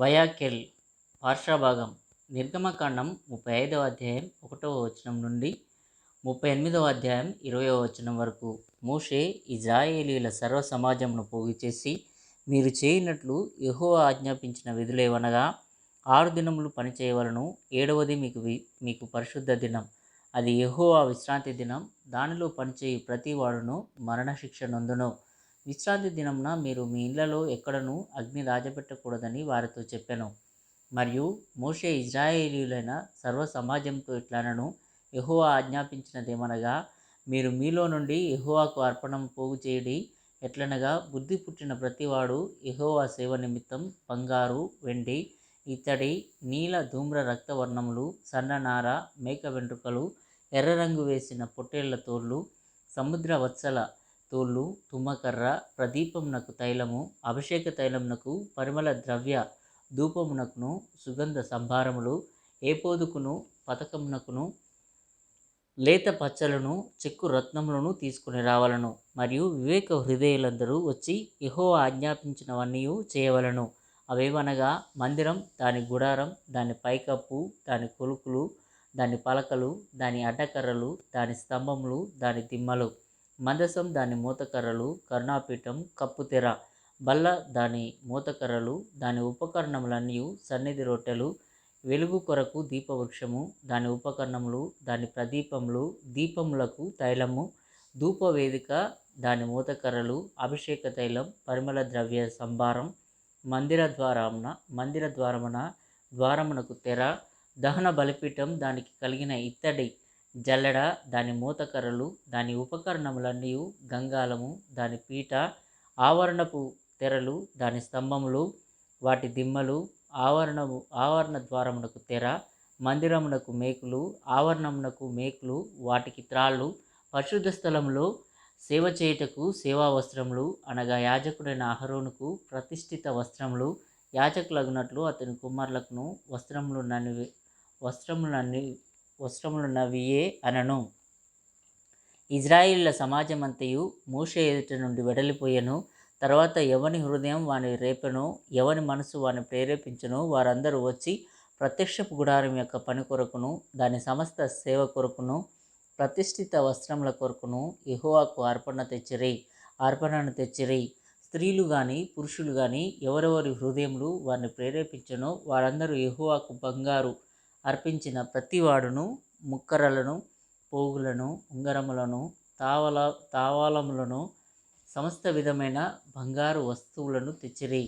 వయాకెల్ పార్శ్వభాగం నిర్గమకాండం ముప్పై ఐదవ అధ్యాయం ఒకటవ వచనం నుండి ముప్పై ఎనిమిదవ అధ్యాయం ఇరవయవ వచనం వరకు. మోషే ఇజ్రాయేలీల సర్వ సమాజమును పోగు చేసి మీరు చేయనట్లు యెహోవా ఆజ్ఞాపించిన విధులేవనగా ఆరు దినములు పనిచేయవలను ఏడవది మీకు వి- మీకు పరిశుద్ధ దినం. అది యెహోవా విశ్రాంతి దినం. దానిలో పనిచేయి ప్రతి వాడును మరణశిక్ష నందును. విశ్రాంతి దినంన మీరు మీ ఇళ్ళలో ఎక్కడను అగ్ని రాజపెట్టకూడదని వారితో చెప్పాను. మరియు మోషే ఇజ్రాయేలీలైన సర్వ సమాజంతో ఇట్లనను యెహోవా ఆజ్ఞాపించినదేమనగా మీరు మీలో నుండి యెహోవాకు అర్పణం పోగు చేయడి ఎట్లనగా బుద్ధి పుట్టిన ప్రతివాడు ఎహోవా సేవ నిమిత్తం బంగారు వెండి ఇత్తడి నీల ధూమ్ర రక్తవర్ణములు సన్ననార మేక వెంట్రుకలు ఎర్ర రంగు వేసిన పొట్టేళ్ళ తోళ్ళు సముద్ర వత్సల తోళ్ళు తుమ్మకర్ర ప్రదీపమునకు తైలము అభిషేక తైలమునకు పరిమళ ద్రవ్య ధూపమునకును సుగంధ సంభారములు ఏపోదుకును పథకమునకును లేత పచ్చలను చెక్కు రత్నములను తీసుకుని రావలను. మరియు వివేక హృదయులందరూ వచ్చి ఇహో ఆజ్ఞాపించినవన్నీ చేయవలను. అవేవనగా మందిరం దాని గుడారం దాని పైకప్పు దాని కొలుకులు దాని పలకలు దాని అడ్డకర్రలు దాని స్తంభములు దాని దిమ్మలు. మందసం దాని మూతకర్రలు కరుణాపీఠం కప్పుతెర బల్ల దాని మూతకర్రలు దాని ఉపకరణములన్నీ సన్నిధి రొట్టెలు వెలుగు కొరకు దీపవృక్షము దాని ఉపకరణములు దాని ప్రదీపములు దీపములకు తైలము ధూపవేదిక దాని మూతకర్రలు అభిషేక తైలం పరిమళ ద్రవ్య సంభారం మందిర ద్వారమున మందిర ద్వారమున ద్వారమునకు తెర దహన బలిపీఠం దానికి కలిగిన ఇత్తడి జల్లెడ దాని మూతకర్రలు దాని ఉపకరణములన్నీ గంగాలము దాని పీట ఆవరణపు తెరలు దాని స్తంభములు వాటి దిమ్మలు ఆవరణము ఆవరణ ద్వారమునకు తెర మందిరమునకు మేకులు ఆవరణమునకు మేకులు వాటికి త్రాళ్ళు పరిశుద్ధ స్థలంలో సేవ చేయుటకు సేవా వస్త్రములు అనగా యాజకుడైన అహరోనుకు ప్రతిష్ఠిత వస్త్రములు యాజకులగునట్లు అతని కుమారులకును వస్త్రములు నన్ను వస్త్రములన్నీ వస్త్రములున్నవియే అనను. ఇజ్రాయిల్ల సమాజమంతయు మోషే ఎదుట నుండి వెడలిపోయెను తర్వాత ఎవని హృదయం వాని రేపెనో ఎవని మనసు వాని ప్రేరేపించను వారందరూ వచ్చి ప్రత్యక్షపు గుడారం యొక్క పని కొరకును దాని సమస్త సేవ కొరకును ప్రతిష్ఠిత వస్త్రముల కొరకును ఎహోవాకు అర్పణ తెచ్చిరి అర్పణను తెచ్చిరి. స్త్రీలు కానీ పురుషులు కానీ ఎవరెవరి హృదయములు వారిని ప్రేరేపించనో వారందరూ ఎహోవాకు బంగారు అర్పించిన ప్రతివాడును ముక్కరలను పోగులను ఉంగరములను తావల తావాలములను సమస్త విధమైన బంగారు వస్తువులను తెచ్చిరి.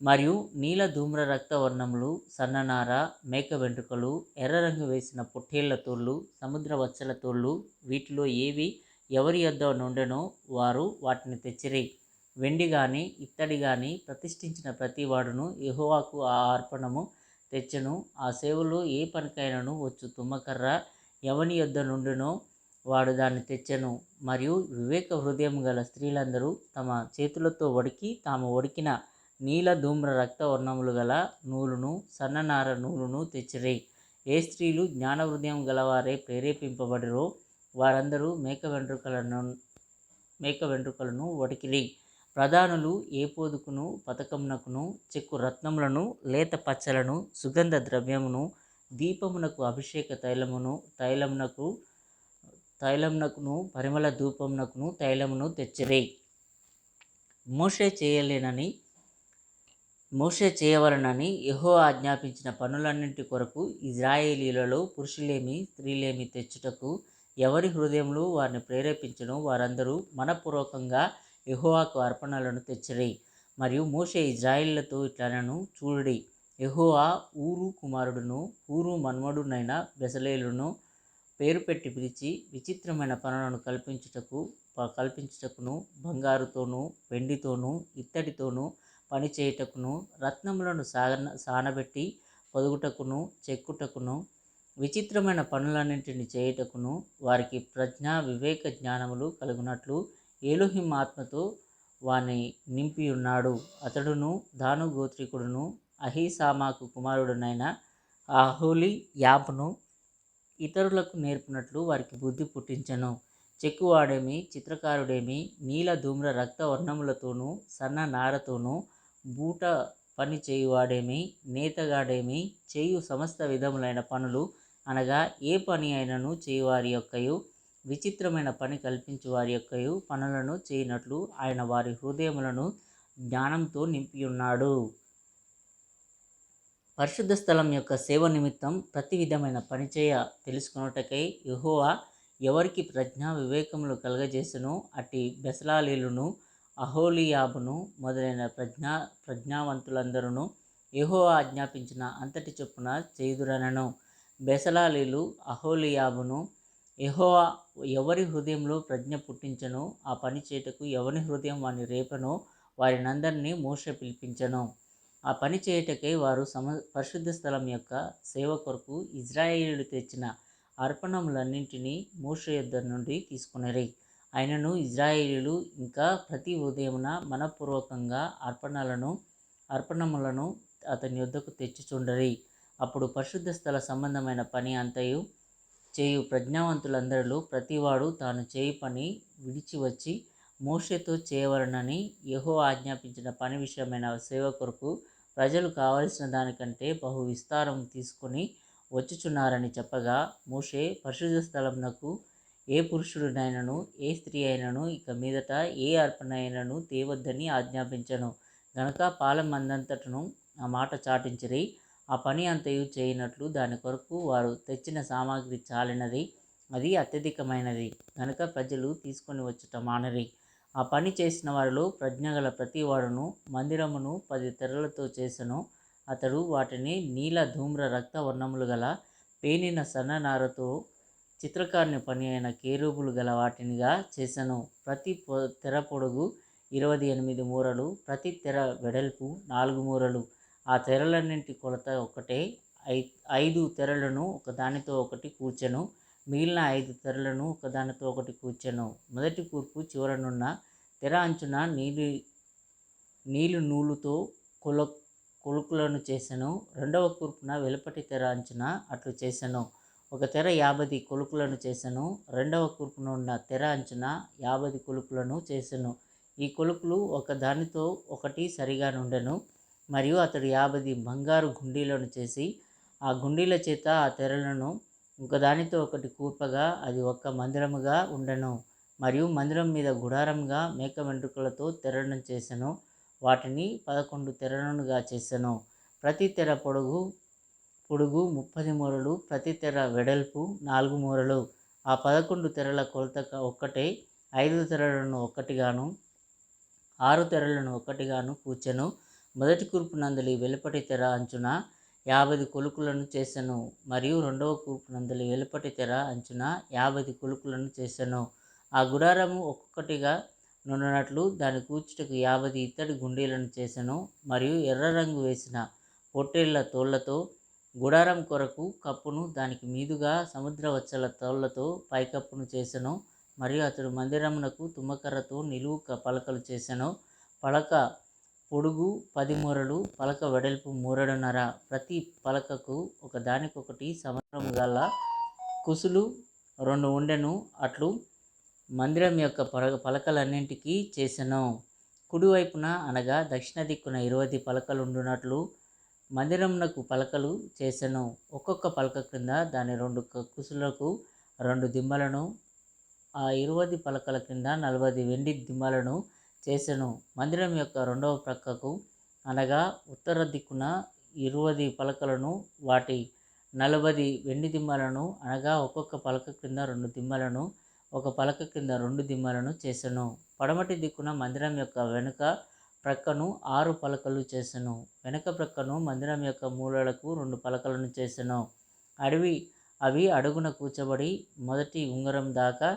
మరియు నీల ధూమ్ర రక్త వర్ణములు సన్ననార మేక వెంట్రుకలు ఎర్ర రంగు వేసిన పొట్టేళ్ళ తోళ్ళు సముద్ర వచ్చల తోళ్ళు వీటిలో ఏవి ఎవరి యొద్ద నుండెనో వారు వాటిని తెచ్చిరి. వెండి కానీ ఇత్తడి కానీ ప్రతిష్ఠించిన ప్రతివాడును యెహోవాకు ఆ అర్పణము తెచ్చెను. ఆ సేవలో ఏ పనికైనను వచ్చు తుమ్మకర్ర ఎవని యొద్ద నుండునో వాడు దాన్ని తెచ్చెను. మరియు వివేక హృదయం గల స్త్రీలందరూ తమ చేతులతో వడికి తాము వడికిన నీల ధూమ్ర రక్త వర్ణములు గల నూలును సన్ననార నూలును తెచ్చిరే. ఏ స్త్రీలు జ్ఞాన హృదయం గలవారే ప్రేరేపింపబడిరో వారందరూ మేక వెంట్రుకలను మేక వెంట్రుకలను వడికిరి. ప్రధానులు ఏపోదుకును పథకమునకును చెక్కు రత్నములను లేత పచ్చలను సుగంధ ద్రవ్యమును దీపమునకు అభిషేక తైలమును తైలమునకు తైలమునకును పరిమళ ధూపమునకును తైలమును తెచ్చిరే మోషే చేయలేనని మోషే చేయవలనని యహో ఆజ్ఞాపించిన పనులన్నింటి కొరకు ఇజ్రాయేలీలలో పురుషులేమి స్త్రీలేమి తెచ్చుటకు ఎవరి హృదయంలో వారిని ప్రేరేపించను? వారందరూ మనపూర్వకంగా యహోవాకు అర్పణలను తెచ్చిరి. మరియు మోషే ఇజ్రాయిళ్ళతో ఇట్లనను చూడుడి. యెహోవా ఊరు కుమారుడును ఊరు మన్మడునైన బెసలేలును పేరు పెట్టి పిలిచి విచిత్రమైన పనులను కల్పించుటకు ప- కల్పించుటకును బంగారుతోనూ వెండితోనూ ఇత్తడితోనూ పని చేయుటకును రత్నములను సాగన సానబెట్టి పొదుగుటకును చెక్కుటకును విచిత్రమైన పనులన్నింటిని చేయుటకును వారికి ప్రజ్ఞా వివేక జ్ఞానములు కలుగునట్లు ఏలుహిం ఆత్మతో వాని నింపి ఉన్నాడు అతడును దాను గోత్రికుడును అహీసామాకు కుమారుడునైన అహోలి యాప్ను ఇతరులకు నేర్పినట్లు వారికి బుద్ధి పుట్టించను. చెక్కువాడేమి చిత్రకారుడేమి నీల ధూమ్ర రక్త వర్ణములతోనూ సన్న నారతోనూ బూట పని చేయువాడేమి నేతగాడేమి చేయు సమస్త విధములైన పనులు అనగా ఏ పని అయినను చేయువారి యొక్కయు విచిత్రమైన పని కల్పించి వారి యొక్క పనులను చేయనట్లు ఆయన వారి హృదయములను జ్ఞానంతో నింపి ఉన్నాడు పరిశుద్ధ స్థలం యొక్క సేవ నిమిత్తం ప్రతి విధమైన పనిచేయ తెలుసుకున్నటకై యహోవా ఎవరికి ప్రజ్ఞా వివేకములు కలగజేసును అట్టి బెసలాలీలును అహోలియాబును మొదలైన ప్రజ్ఞా ప్రజ్ఞావంతులందరూ యహోవా ఆజ్ఞాపించిన అంతటి చొప్పున చేదురనను బెసలాలీలు అహోలియాబును యెహోవా ఎవరి హృదయంలో ప్రజ్ఞ పుట్టించను ఆ పని చేయుటకు ఎవరి హృదయం వాని రేపనో వారినందరినీ మోషే పిలిపించను. ఆ పని చేయటకై వారు సమ పరిశుద్ధ స్థలం యొక్క సేవ కొరకు ఇజ్రాయేలు తెచ్చిన అర్పణములన్నింటినీ మూష యుద్ధ నుండి తీసుకునిరి. ఆయనను ఇజ్రాయేలీలు ఇంకా ప్రతి ఉదయమున మనపూర్వకంగా అర్పణలను అర్పణములను అతని యొద్దకు తెచ్చుచుండరి. అప్పుడు పరిశుద్ధ స్థల సంబంధమైన పని అంతయు చేయు ప్రజ్ఞావంతులందరిలో ప్రతివాడు తాను చేయి పని విడిచి వచ్చి మోషతో చేయవలనని యహో ఆజ్ఞాపించిన పని విషయమైన సేవ కొరకు ప్రజలు కావలసిన దానికంటే బహు విస్తారం తీసుకొని వచ్చుచున్నారని చెప్పగా మోషే పరిశుద్ధ స్థలమునకు ఏ పురుషుడినైనను ఏ స్త్రీ అయినను ఇక మీదట ఏ అర్పణ అయినను తేవద్దని ఆజ్ఞాపించను. గనక పాలెం మందంతటను ఆ మాట చాటించిరి. ఆ పని అంతయు చేయనట్లు దాని కొరకు వారు తెచ్చిన సామాగ్రి చాలినది. అది అత్యధికమైనది. కనుక ప్రజలు తీసుకొని వచ్చుట మానరి. ఆ పని చేసిన వారిలో ప్రజ్ఞగల ప్రతివాడును మందిరమును పది తెరలతో చేసెను. అతడు వాటిని నీల ధూమ్ర రక్త వర్ణములు గల పేనిన సన్ననారతో చిత్రకారుని పని అయిన కేరూబులు గల వాటినిగా చేశాను ప్రతి పొ తెర పొడుగు ఇరవై ఎనిమిది మూరలు ప్రతి తెర వెడల్పు నాలుగు మూరలు. ఆ తెరలన్నింటి కొలత ఒకటే. ఐ ఐదు తెరలను ఒకదానితో ఒకటి కూర్చెను. మిగిలిన ఐదు తెరలను ఒకదానితో ఒకటి కూర్చెను. మొదటి కూర్పు చివరనున్న తెర అంచున నీలి నీలి నూలుతో కొల కొలుకులను చేశాను రెండవ కూర్పున వెలుపటి తెర అంచున అట్లు చేశాను ఒక తెర యాభై కొలుకులను చేశాను రెండవ కూర్పున ఉన్న తెర అంచున యాభై కొలుకులను చేశాను ఈ కొలుకులు ఒకదానితో ఒకటి సరిగా నుండెను. మరియు అతడు యాభై బంగారు గుండీలను చేసి ఆ గుండీల చేత ఆ తెరలను ఒకదానితో ఒకటి కూర్పగా అది ఒక్క మందిరముగా ఉండెను. మరియు మందిరం మీద గుడారంగా మేక వెంట్రుకలతో తెరలను చేసెను. వాటిని పదకొండు తెరలనుగా చేసెను. ప్రతి తెర పొడుగు పొడుగు ముప్పది మూరలు ప్రతి తెర వెడల్పు నాలుగు మూరలు. ఆ పదకొండు తెరల కొలత ఒక్కటే ఐదు తెరలను ఒక్కటిగాను ఆరు తెరలను ఒక్కటిగాను కూర్చెను మొదటి కూర్పు నందలి వెలుపటి తెర అంచున యాభై కొలుకులను చేశాను మరియు రెండవ కూర్పు నందలి వెలుపటి తెర అంచున యాభై కొలుకులను చేశాను ఆ గుడారము ఒక్కొక్కటిగా నుండినట్లు దాని కూర్చుటకు యాభై ఇత్తడి గుండీలను చేశాను మరియు ఎర్ర రంగు వేసిన పొట్టేళ్ళ తోళ్ళతో గుడారం కొరకు కప్పును దానికి మీదుగా సముద్ర వచ్చల తోళ్ళతో పైకప్పును చేశాను మరియు అతడు మందిరమునకు తుమ్మకర్రతో నిలువు పలకలు చేశాను పలక పొడుగు పది మూరలు పలక వెడల్పు మూరడున్నర. ప్రతి పలకకు ఒక దానికొకటి గల కుసులు రెండు ఉండెను అట్లు మందిరం యొక్క పలక పలకలన్నింటికీ చేసెను. కుడివైపున అనగా దక్షిణ దిక్కున ఇరవై పలకలు ఉండునట్లు మందిరమునకు పలకలు చేసెను. ఒక్కొక్క పలక క్రింద దాని రెండు కుసులకు రెండు దిమ్మలను ఆ ఇరవై పలకల క్రింద నలభై వెండి దిమ్మలను చేసెను. మందిరం యొక్క రెండవ ప్రక్కకు అనగా ఉత్తర దిక్కున ఇరువది పలకలను వాటి నలభై వెండి దిమ్మలను అనగా ఒక్కొక్క పలక క్రింద రెండు దిమ్మలను ఒక పలక క్రింద రెండు దిమ్మలను చేసెను. పడమటి దిక్కున మందిరం యొక్క వెనుక ప్రక్కను ఆరు పలకలు చేసెను. వెనుక ప్రక్కను మందిరం యొక్క మూలలకు రెండు పలకలను చేసెను. అడవి అవి అడుగున కూర్చబడి మొదటి ఉంగరం దాకా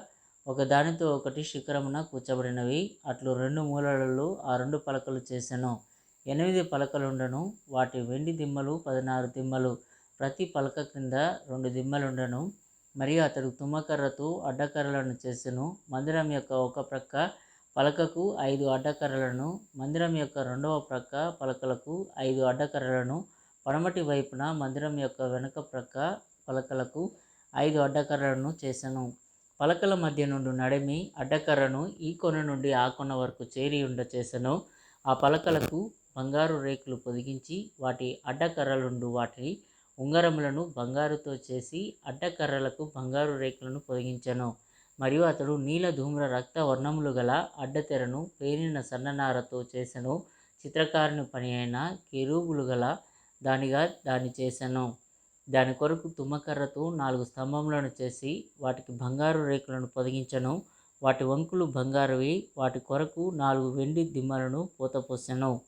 ఒకదానితో ఒకటి శిఖరమున కూర్చబడినవి. అట్లు రెండు మూలలలో ఆ రెండు పలకలు చేసెను. ఎనిమిది పలకలుండను. వాటి వెండి దిమ్మలు పదినారు దిమ్మలు. ప్రతి పలక క్రింద రెండు దిమ్మలుండను. మరియు అతడు తుమ్మకర్రతో అడ్డకర్రలను చేసెను. మందిరం యొక్క ఒక ప్రక్క పలకకు ఐదు అడ్డకర్రలను. మందిరం యొక్క రెండవ ప్రక్క పలకలకు ఐదు అడ్డకర్రలను. పడమటి వైపున మందిరం యొక్క వెనుక ప్రక్క పలకలకు ఐదు అడ్డకర్రలను చేసెను. పలకల మధ్య నుండి నడిమి అడ్డకర్రను ఈ కొన నుండి ఆ కొన వరకు చేరి ఉండ చేసెను. ఆ పలకలకు బంగారు రేకులు పొదిగించి వాటి అడ్డకర్రలుండు వాటిని ఉంగరములను బంగారుతో చేసి అడ్డకర్రలకు బంగారు రేకులను పొదిగించెను. మరియు అతడు నీల ధూమ్ర రక్త వర్ణములు గల అడ్డతెరను పేరిన సన్ననారతో చేసెను. చిత్రకారుని పని అయిన కెరూబులు గల దానిగా దాన్ని చేసెను. దాని కొరకు తుమ్మకర్రతో నాలుగు స్తంభములను చేసి వాటికి బంగారు రేకులను పొదిగించను. వాటి వంకులు బంగారువి. వాటి కొరకు నాలుగు వెండి దిమ్మలను పోతపోసెను.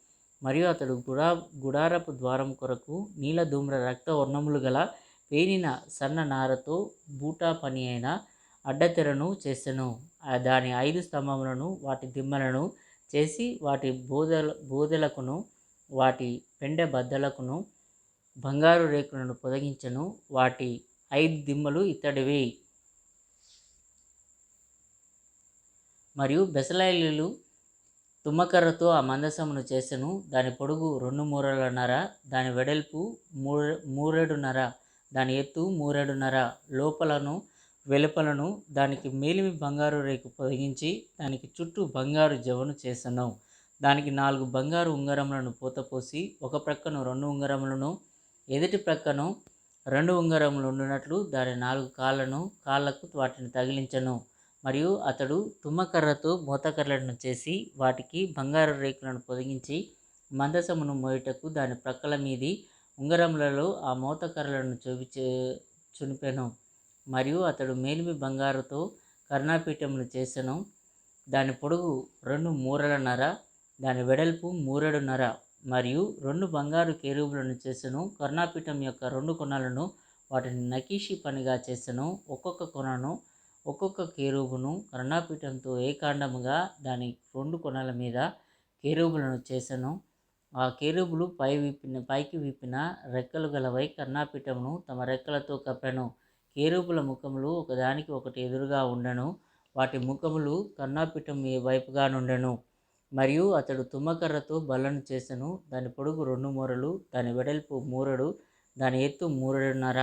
మరియు అతడు గుడా గుడారపు ద్వారం కొరకు నీల ధూమ్ర రక్త వర్ణములు గల పేనిన సన్న నారతో బూటా పని అయిన అడ్డతెరను చేసెను. దాని ఐదు స్తంభములను వాటి దిమ్మలను చేసి వాటి బోదల బోధలకును వాటి పెండె బద్దలకును బంగారు రేకులను పొదగించను వాటి ఐదు దిమ్మలు ఇత్తడివి మరియు బెసలాయిలు తుమ్మకర్రతో ఆ మందసమును చేసెను. దాని పొడుగు రెండు మూరలన్నర దాని వెడల్పు మూర మూరెడున్నర దాని ఎత్తు మూరెడున్నర. లోపలను వెలుపలను దానికి మేలిమి బంగారు రేకు పొదిగించి దానికి చుట్టూ బంగారు జవను చేసెను. దానికి నాలుగు బంగారు ఉంగరములను పూతపోసి ఒక ప్రక్కను రెండు ఉంగరములను ఎదుటి ప్రక్కను రెండు ఉంగరములు ఉండినట్లు దాని నాలుగు కాళ్ళను కాళ్ళకు వాటిని తగిలించను. మరియు అతడు తుమ్మకర్రతో మూతకర్రలను చేసి వాటికి బంగారు రేకులను పొదిగించి మందసమును మోయుటకు దాని ప్రక్కల మీది ఉంగరములలో ఆ మూతకర్రలను చూపించే చునిపెను. మరియు అతడు మేలిమి బంగారుతో కర్ణాపీఠమును చేసెను. దాని పొడుగు రెండు మూరల నర దాని వెడల్పు మూరెడు నర మరియు రెండు బంగారు కేరుబులను చేసెను. కర్ణాపీఠం యొక్క రెండు కొనలను వాటిని నకీషి పనిగా చేసెను. ఒక్కొక్క కొనను ఒక్కొక్క కేరూబును కర్ణాపీఠంతో ఏకాండముగా దాని రెండు కొనల మీద కేరూబులను చేసెను. ఆ కేరూబులు పై విప్పిన పైకి విప్పిన రెక్కలు గలవై కర్ణాపీఠమును తమ రెక్కలతో కప్పెను. కేరుబుల ముఖములు ఒకదానికి ఒకటి ఎదురుగా ఉండెను. వాటి ముఖములు కర్ణాపీఠం వైపుగా నుండెను? మరియు అతడు తుమ్మకర్రతో బల్లను చేసెను. దాని పొడుగు రెండు మూరలు దాని వెడల్పు మూరడు దాని ఎత్తు మూరడున్నర.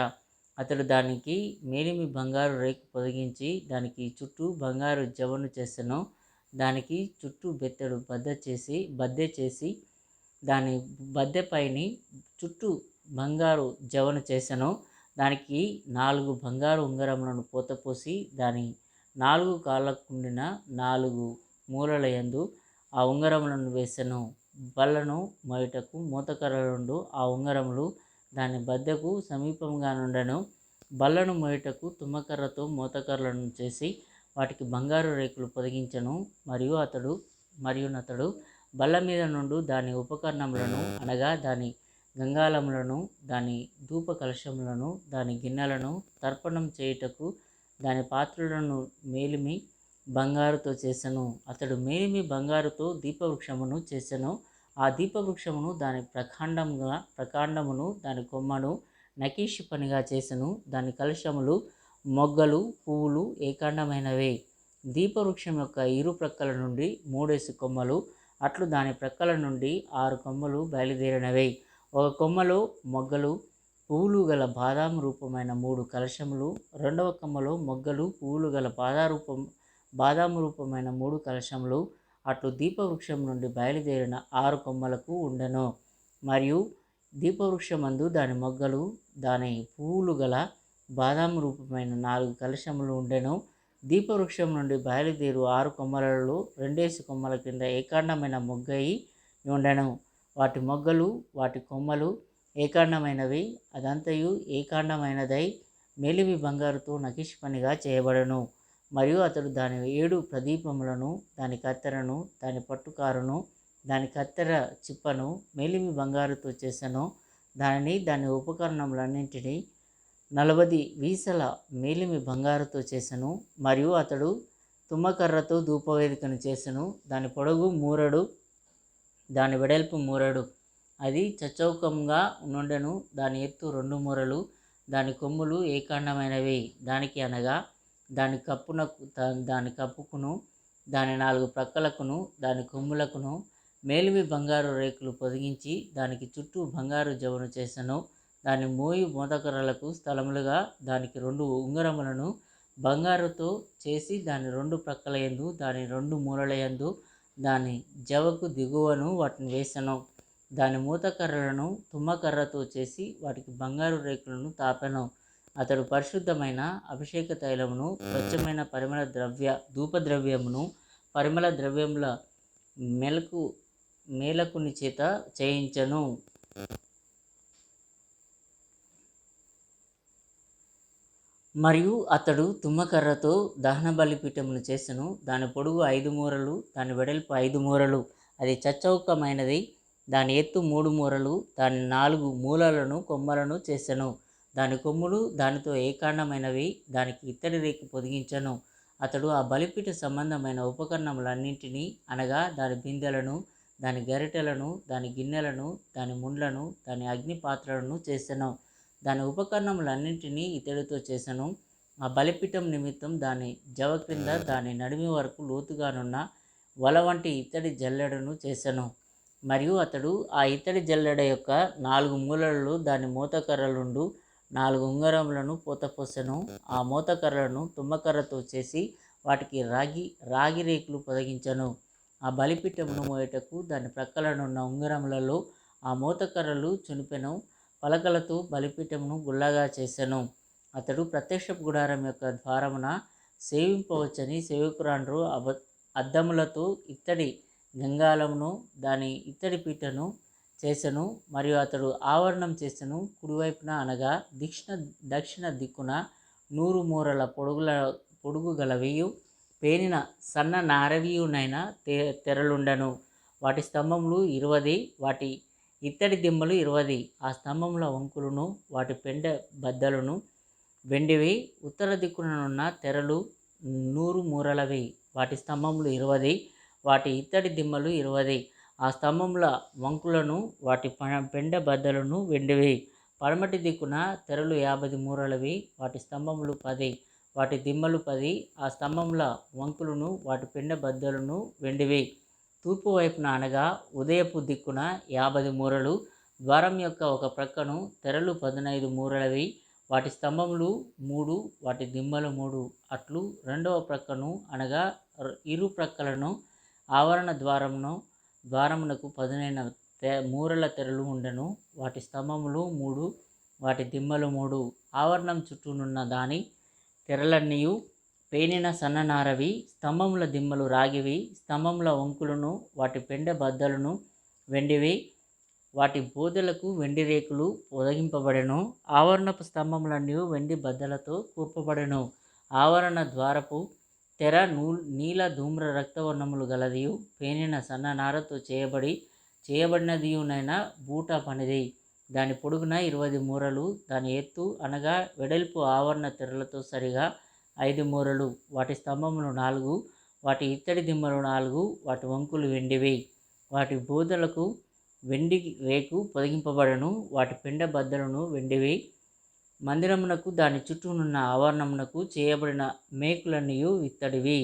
అతడు దానికి మేలిమి బంగారు రేకు పొదిగించి దానికి చుట్టూ బంగారు జవను చేసెను. దానికి చుట్టూ బెత్తడు బద్ద చేసి బద్దె చేసి దాని బద్దెపైని చుట్టూ బంగారు జవను చేసెను. దానికి నాలుగు బంగారు ఉంగరములను పోతపోసి దాని నాలుగు కాళ్ళకుండిన నాలుగు మూలలయందు ఆ ఉంగరములను వేసెను. బల్లను మొయటకు మూతకర్రలుండు ఆ ఉంగరములు దాని బద్దెకు సమీపంగా నుండెను. బల్లను మోయుటకు తుమ్మకర్రతో మూతకర్రలను చేసి వాటికి బంగారు రేకులు పొదిగించెను. మరియు అతడు మరియు అతడు బల్ల మీద నుండి దాని ఉపకరణములను అనగా దాని గంగాళములను దాని ధూప కలశములను దాని గిన్నెలను తర్పణం చేయుటకు దాని పాత్రలను మేలిమి బంగారుతో చేసెను. అతడు మేలిమి బంగారుతో దీపవృక్షమును చేసెను. ఆ దీపవృక్షమును దాని ప్రకాండముగా ప్రకాండమును దాని కొమ్మను నకీషి పనిగా చేసెను. దాని కలుషములు మొగ్గలు పువ్వులు ఏకాండమైనవే. దీపవృక్షం యొక్క ఇరు ప్రక్కల నుండి మూడేసి కొమ్మలు అట్లు దాని ప్రక్కల నుండి ఆరు కొమ్మలు బయలుదేరినవే. ఒక కొమ్మలో మొగ్గలు పువ్వులు గల బాదాము రూపమైన మూడు కలశములు రెండవ కొమ్మలో మొగ్గలు పువ్వులు గల బాదారూపం బాదాము రూపమైన మూడు కలశములు అట్లు దీపవృక్షం నుండి బయలుదేరిన ఆరు కొమ్మలకు ఉండెను. మరియు దీపవృక్షమందు దాని మొగ్గలు దాని పువ్వులు గల బాదాము రూపమైన నాలుగు కలశములు ఉండెను. దీపవృక్షం నుండి బయలుదేరు ఆరు కొమ్మలలో రెండేసి కొమ్మల కింద ఏకాండమైన మొగ్గయి ఉండెను. వాటి మొగ్గలు వాటి కొమ్మలు ఏకాండమైనవి అదంతయు ఏకాండమైనదై మేలిమి బంగారుతో నకిష్ పనిగా చేయబడను. మరియు అతడు దాని ఏడు ప్రదీపములను దాని కత్తెరను దాని పట్టుకారును దాని కత్తెర చిప్పను మేలిమి బంగారుతో చేసెను. దానిని దాని ఉపకరణములన్నింటినీ నలభై వీసల మేలిమి బంగారుతో చేసెను. మరియు అతడు తుమ్మకర్రతో ధూపవేదికను చేసెను. దాని పొడవు మూరడు దాని వెడల్పు మూరడు. అది చచ్చౌకంగా నుండెను. దాని ఎత్తు రెండు మూరలు దాని కొమ్ములు ఏకాండమైనవి. దానికి అనగా దాని కప్పునకు దాని కప్పుకును దాని నాలుగు ప్రక్కలకును దాని కొమ్ములకును మేలిమి బంగారు రేకులు పొదిగించి దానికి చుట్టూ బంగారు జవను చేసెను. దాని మోయి మోదకర్రలకు స్థలములుగా దానికి రెండు ఉంగరములను బంగారుతో చేసి దాని రెండు ప్రక్కల యందు దాని రెండు మూలలయందు దాని జవకు దిగువను వాటిని వేసెను. దాని మూతకర్రలను తుమ్మకర్రతో చేసి వాటికి బంగారు రేకులను తాపెను. అతడు పరిశుద్ధమైన అభిషేక తైలమును స్వచ్ఛమైన పరిమళ ద్రవ్య ధూపద్రవ్యమును పరిమళ ద్రవ్యముల మెలకు మేలకుని చేత చేయించను. మరియు అతడు తుమ్మకర్రతో దహన బలిపీఠమును చేసెను. దాని పొడుగు ఐదు మూరలు దాని వెడల్పు ఐదు మూరలు అది చచ్చౌకమైనది. దాని ఎత్తు మూడు మూరలు దాని నాలుగు మూలలను కొమ్మలను చేసెను. దాని కొమ్ములు దానితో ఏకాండమైనవి దానికి ఇత్తడి రేకు పొదిగించను. అతడు ఆ బలిపీఠ సంబంధమైన ఉపకరణములన్నింటినీ అనగా దాని బిందెలను దాని గరిటెలను దాని గిన్నెలను దాని ముండ్లను దాని అగ్ని పాత్రలను చేసెను. దాని ఉపకరణములన్నింటినీ ఇతడితో చేసెను. ఆ బలిపీఠం నిమిత్తం దాని జవ క్రింద దాని నడిమి వరకు లోతుగానున్న వల వంటి ఇత్తడి జల్లెడను చేసెను. మరియు అతడు ఆ ఇత్తడి జల్లెడ యొక్క నాలుగు మూలలలో దాని మూతకర్రలుండు నాలుగు ఉంగరములను పూతపూసను ఆ మూతకర్రలను తుమ్మకర్రతో చేసి వాటికి రాగి రాగి రేకులు పొదగించను. ఆ బలిపీఠమును మోయటకు దాని ప్రక్కలనున్న ఉంగరములలో ఆ మూతకర్రలు చునిపెను పలకలతో బలిపీఠమును గుల్లగా చేసెను. అతడు ప్రత్యక్ష గుడారం యొక్క ద్వారమున సేవింపవచ్చని సేవకురాండ్రు అబ అద్దములతో ఇత్తడి గంగాలమును దాని ఇత్తడి పీటను చేసెను మరియు అతడు ఆవరణం చేసెను. కుడివైపున అనగా దక్షిణ దక్షిణ దిక్కున నూరు మూరల పొడుగుల పొడుగు గలవియు పేనిన సన్న నారవీయునైన తె తెరలుండను. వాటి స్తంభములు ఇరువది వాటి ఇత్తడి దిమ్మలు ఇరువది. ఆ స్తంభముల వంకులను వాటి పెండ బద్దలను వెండివి. ఉత్తర దిక్కుననున్న తెరలు నూరు మూరలవి. వాటి స్తంభములు ఇరువది వాటి ఇత్తడి దిమ్మలు ఇరవది. ఆ స్తంభముల వంకులను వాటి ప- పెండ బద్దలను వెండివి పడమటి దిక్కున తెరలు యాభై మూరలవి వాటి స్తంభములు పది వాటి దిమ్మలు పది. ఆ స్తంభముల వంకులను వాటి పెండ బద్దలను వెండివి తూర్పు వైపున అనగా ఉదయపు దిక్కున యాభై మూరలు ద్వారం యొక్క ఒక ప్రక్కను తెరలు పదునైదు మూరలవి వాటి స్తంభములు మూడు వాటి దిమ్మలు మూడు. అట్లు రెండవ ప్రక్కను అనగా ఇరు ప్రక్కలను ఆవరణ ద్వారమును ద్వారమునకు పదునైన తె మూరల తెరలు ఉండెను. వాటి స్తంభములు మూడు వాటి దిమ్మలు మూడు. ఆవరణం చుట్టూనున్న దాని తెరలన్నీయు పేనిన సన్ననారవి స్తంభముల దిమ్మలు రాగివి స్తంభముల వంకులను వాటి పెండ బద్దలను వెండివి వాటి బోదెలకు వెండి రేకులు పొదగింపబడెను. ఆవరణపు స్తంభములన్నీ వెండి బద్దలతో కూర్పబడెను. ఆవరణ ద్వారపు తెర నూ నీల ధూమ్ర రక్తవర్ణములు గలదియు పేనిన సన్న నారతో చేయబడి చేయబడినదియునైన బూట పనిది. దాని పొడుగున ఇరవై మూరలు దాని ఎత్తు అనగా వెడల్పు ఆవరణ తెరలతో సరిగా ఐదు మూరలు వాటి స్తంభములు నాలుగు వాటి ఇత్తడి దిమ్మలు నాలుగు వాటి వంకులు వెండివి. వాటి బూదలకు వెండి రేకు పొదిగింపబడను వాటి పిండ బద్దలను వెండివి. మందిరమునకు దాని చుట్టూనున్న ఆవరణమునకు చేయబడిన మేకులన్నీ ఇత్తడివి.